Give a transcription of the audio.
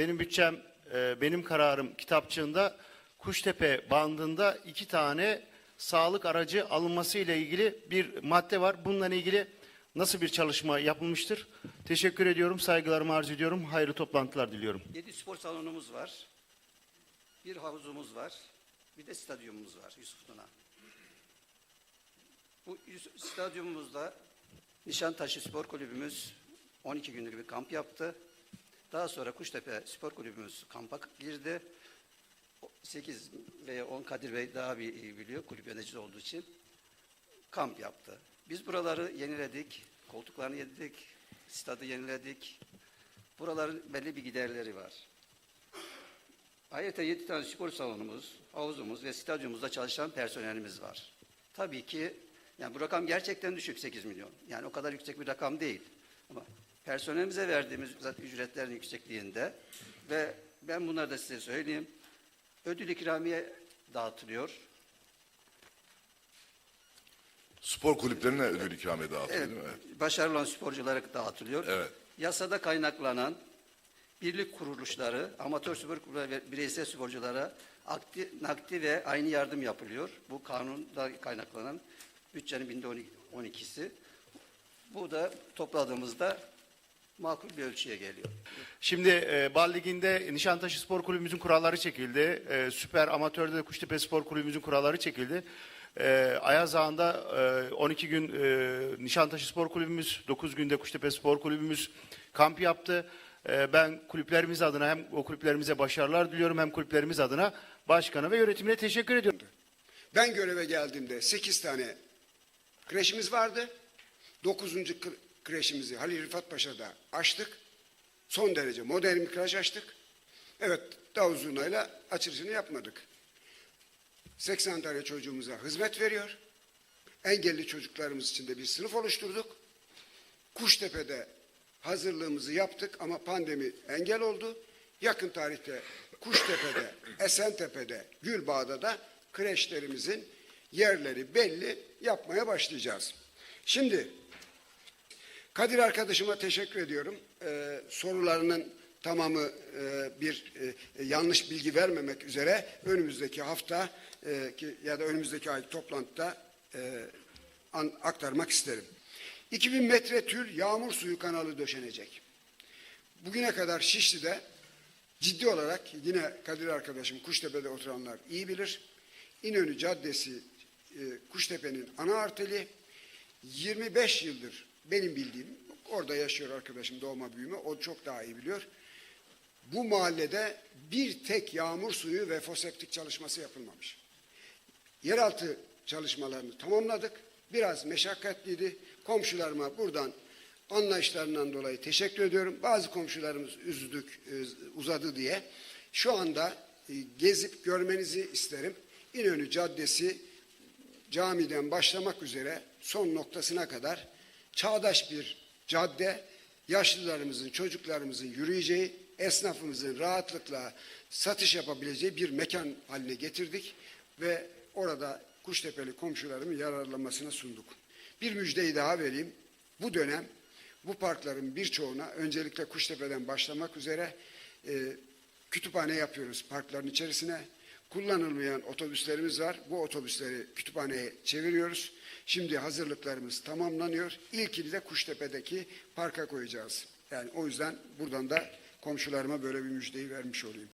benim bütçem, e, benim kararım kitapçığında Kuştepe bandında iki tane sağlık aracı alınması ile ilgili bir madde var. Bununla ilgili nasıl bir çalışma yapılmıştır? Teşekkür ediyorum, saygılarımı arz ediyorum. Hayırlı toplantılar diliyorum. 7 spor salonumuz var. Bir havuzumuz var. Bir de stadyumumuz var Yusuf Tuna. Bu stadyumumuzda Nişantaşı Spor Kulübümüz 12 günlük bir kamp yaptı. Daha sonra Kuştepe Spor Kulübümüz kampa girdi. 8 veya 10 Kadir Bey daha bir biliyor kulüp yöneticisi olduğu için kamp yaptı. Biz buraları yeniledik, koltuklarını yeniledik, stadı yeniledik. Buraların belli bir giderleri var. Ayrıca 7 tane spor salonumuz, havuzumuz ve stadyumumuzda çalışan personelimiz var. Tabii ki yani bu rakam gerçekten düşük 8 milyon. Yani o kadar yüksek bir rakam değil. Ama personelimize verdiğimiz zaten ücretlerin yüksekliğinde ve ben bunları da size söyleyeyim. Ödül ikramiye dağıtılıyor. Spor kulüplerine ödül ikramiye dağıtılıyor Evet, değil mi? başarılı olan sporculara dağıtılıyor. Evet. Yasada kaynaklanan birlik kuruluşları, amatör spor kulüpleri ve bireysel sporculara akti, nakdi ve aynı yardım yapılıyor. Bu kanunda kaynaklanan bütçenin binde on- 12'si. Bu da topladığımızda makul bir ölçüye geliyor. Şimdi e, Bal Ligi'nde Nişantaşı Spor Kulübümüzün kuralları çekildi. E, Süper Amatör'de de Kuştepe Spor Kulübümüzün kuralları çekildi. E, Ayaz Ağa'nda e, 12 gün e, Nişantaşı Spor Kulübümüz, 9 günde Kuştepe Spor Kulübümüz kamp yaptı. E, ben kulüplerimiz adına hem o kulüplerimize başarılar diliyorum hem kulüplerimiz adına başkana ve yönetimine teşekkür ediyorum. Ben göreve geldiğimde 8 tane kreşimiz vardı. 9. kre- kreşimizi Halil Rıfat Paşa'da açtık. Son derece modern bir kreş açtık. Evet, Davuz Zurna'yla açılışını yapmadık. 80 tane çocuğumuza hizmet veriyor. Engelli çocuklarımız için de bir sınıf oluşturduk. Kuştepe'de hazırlığımızı yaptık ama pandemi engel oldu. Yakın tarihte Kuştepe'de, Esentepe'de, Gülbağ'da da kreşlerimizin yerleri belli yapmaya başlayacağız. Şimdi Kadir arkadaşıma teşekkür ediyorum. Ee, sorularının tamamı e, bir e, yanlış bilgi vermemek üzere önümüzdeki hafta e, ki, ya da önümüzdeki ay toplantıda e, an- aktarmak isterim. 2000 metre tül yağmur suyu kanalı döşenecek. Bugüne kadar Şişli'de ciddi olarak yine Kadir arkadaşım Kuştepe'de oturanlar iyi bilir. İnönü Caddesi e, Kuştepe'nin ana arteri 25 yıldır benim bildiğim orada yaşıyor arkadaşım doğma büyüme o çok daha iyi biliyor. Bu mahallede bir tek yağmur suyu ve foseptik çalışması yapılmamış. Yeraltı çalışmalarını tamamladık. Biraz meşakkatliydi. Komşularıma buradan anlayışlarından dolayı teşekkür ediyorum. Bazı komşularımız üzdük, e, uzadı diye. Şu anda e, gezip görmenizi isterim. İnönü Caddesi camiden başlamak üzere son noktasına kadar çağdaş bir cadde, yaşlılarımızın, çocuklarımızın yürüyeceği, esnafımızın rahatlıkla satış yapabileceği bir mekan haline getirdik ve orada Kuştepeli komşularımın yararlanmasına sunduk. Bir müjdeyi daha vereyim. Bu dönem bu parkların birçoğuna öncelikle Kuştepe'den başlamak üzere e, kütüphane yapıyoruz parkların içerisine. Kullanılmayan otobüslerimiz var. Bu otobüsleri kütüphaneye çeviriyoruz. Şimdi hazırlıklarımız tamamlanıyor. İlkini de Kuştepe'deki parka koyacağız. Yani o yüzden buradan da komşularıma böyle bir müjdeyi vermiş olayım.